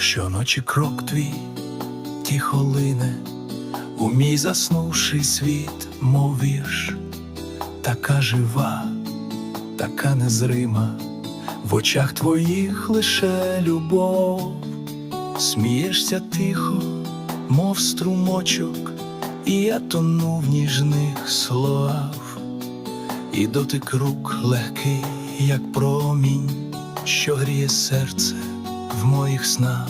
Щоночі крок твій тихо лине, у мій заснувший світ, мов вірш, така жива, така незрима, в очах твоїх лише любов, смієшся тихо, мов струмочок, і я тону в ніжних словах, і дотик рук легкий, як промінь, що гріє серце моїх снах.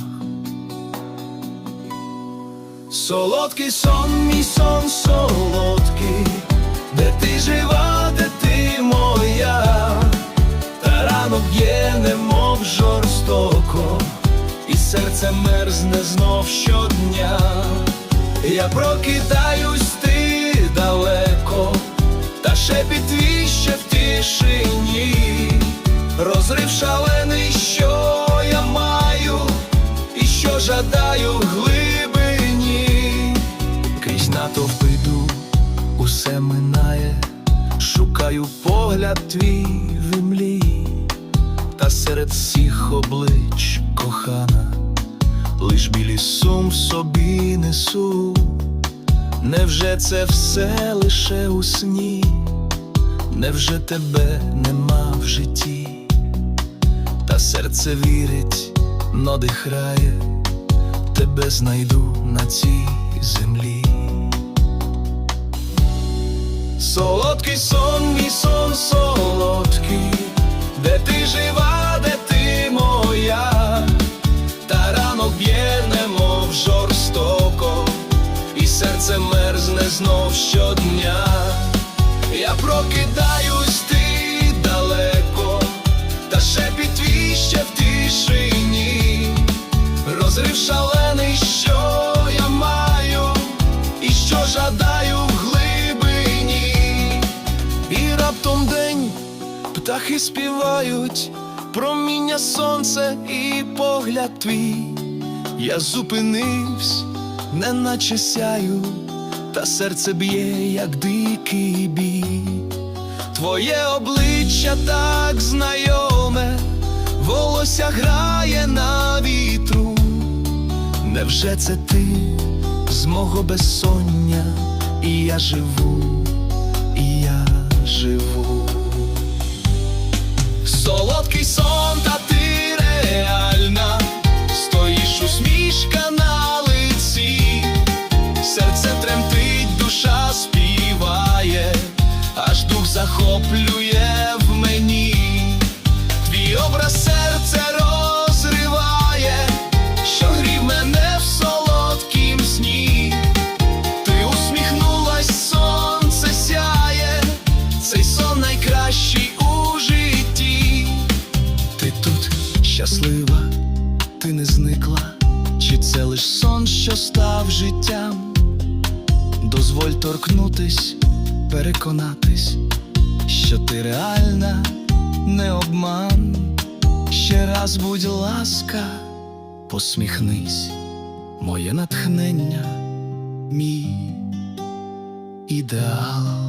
Солодкий сон, мій сон солодкий, де ти жива, де ти моя, та ранок б'є, немов жорстоко, і серце мерзне знов щодня. Я прокидаюсь, ти далеко, та шепіт твій в тишині, розрив шалений, що жадаю глибині, крізь натовп іду, усе минає, шукаю погляд твій в імлі, та серед всіх облич кохана, лиш білі сум в собі несу. Невже це все лише у сні? Невже тебе нема в житті? Та серце вірить, надихає, тебе знайду на цій землі. Солодкий сон, мій сон солодкий, де ти жива, де ти моя, та ранок б'є, немов жорстоко, і серце мерзне знов щодня. Я прокидаюсь, птахи співають, проміння сонце і погляд твій. Я зупинився, неначе сяю, та серце б'є, як дикий бій. Твоє обличчя так знайоме, волосся грає на вітру. Невже це ти з мого безсоння, і я живу, і я живу. Солодкий сон, що став життям? Дозволь торкнутись, переконатись, що ти реальна, не обман. Ще раз, будь ласка, посміхнись, моє натхнення, мій ідеал.